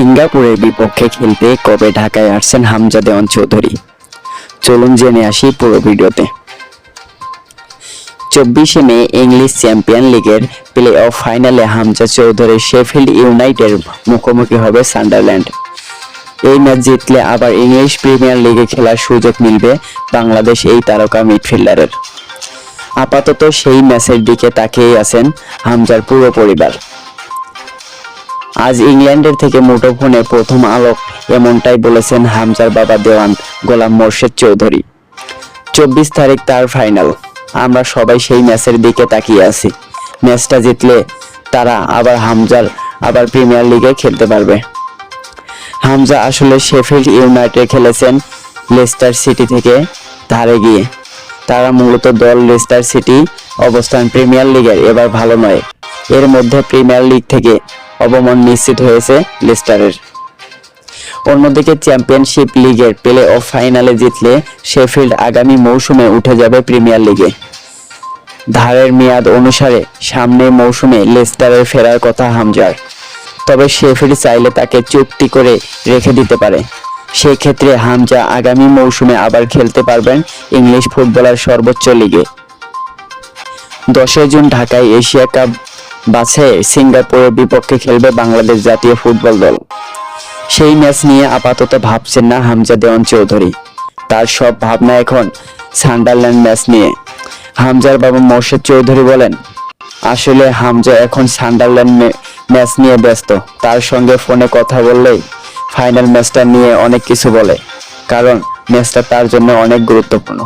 সিঙ্গাপুরের বিপক্ষে খেলতে কবে ঢাকায় আসছেন হামজা দেওয়ান চৌধুরী চলুন জেনে আসি পুরো ভিডিওতে। চব্বিশে মে ইংলিশ চ্যাম্পিয়ন লিগের প্লে অফ ফাইনালে হামজা চৌধুরী শেফিল্ড ইউনাইটেড মুখোমুখি হবে সান্ডারল্যান্ড। এই ম্যাচ জিতলে আবার ইংলিশ প্রিমিয়ার লিগে খেলার সুযোগ মিলবে বাংলাদেশ এই তারকা মিডফিল্ডারের। আপাতত সেই ম্যাচের দিকে তাকিয়ে আছেন হামজার পুরো পরিবার। আজ ইংল্যান্ডের থেকে মুঠোফোনে প্রথম আলোক, এমনটাই বলেছেন হামজার বাবা দেওয়ান, গোলাম মোর্শেদ চৌধুরী। চব্বিশ তারিখ তার ফাইনাল আমরা সবাই সেই ম্যাচের দিকে তাকিয়ে আছি। ম্যাচটা জিতলে তারা আবার হামজার, আবার প্রিমিয়ার লিগে খেলতে পারবে। হামজা আসলে শেফিল্ড ইউনাইটেড খেলেছেন লেস্টার সিটি থেকে ধারে গিয়ে। তারা মূলত দল লেস্টার সিটি অবস্থান প্রিমিয়ার লিগের, এবার ভালো নয়। এর মধ্যে প্রিমিয়ার লিগ থেকে অবমান নিশ্চিত হয়েছে লেস্টারের। অন্যদিকে চ্যাম্পিয়নশিপ লিগের প্লে অফ ফাইনালে জিতলে শেফিল্ড আগামী মৌসুমে উঠে যাবে প্রিমিয়ার লিগে। ধারের মেয়াদ অনুসারে সামনে মৌসুমে লেস্টারের ফেরার কথা হামজার। তবে শেফিল্ড চাইলে তাকে চুক্তি করে রেখে দিতে পারে। সেই ক্ষেত্রে হামজা আগামী মৌসুমে আবার খেলতে পারবেন ইংলিশ ফুটবলার সর্বোচ্চ লিগে। দশই জুন ঢাকায় এশিয়া কাপ বাছাইয়ে সিঙ্গাপুরের বিপক্ষে খেলবে বাংলাদেশ জাতীয় ফুটবল দল। সেই ম্যাচ নিয়ে আপাতত ভাবছেন না হামজা দেওয়ান চৌধুরী। তার সব ভাবনা এখন সান্ডারল্যান্ড ম্যাচ নিয়ে। হামজার বাবা মোর্শেদ চৌধুরী বলেন, আসলে হামজা এখন সান্ডারল্যান্ড ম্যাচ নিয়ে ব্যস্ত। তার সঙ্গে ফোনে কথা বললেই ফাইনাল ম্যাচটা নিয়ে অনেক কিছু বলে। কারণ ম্যাচটা তার জন্য অনেক গুরুত্বপূর্ণ।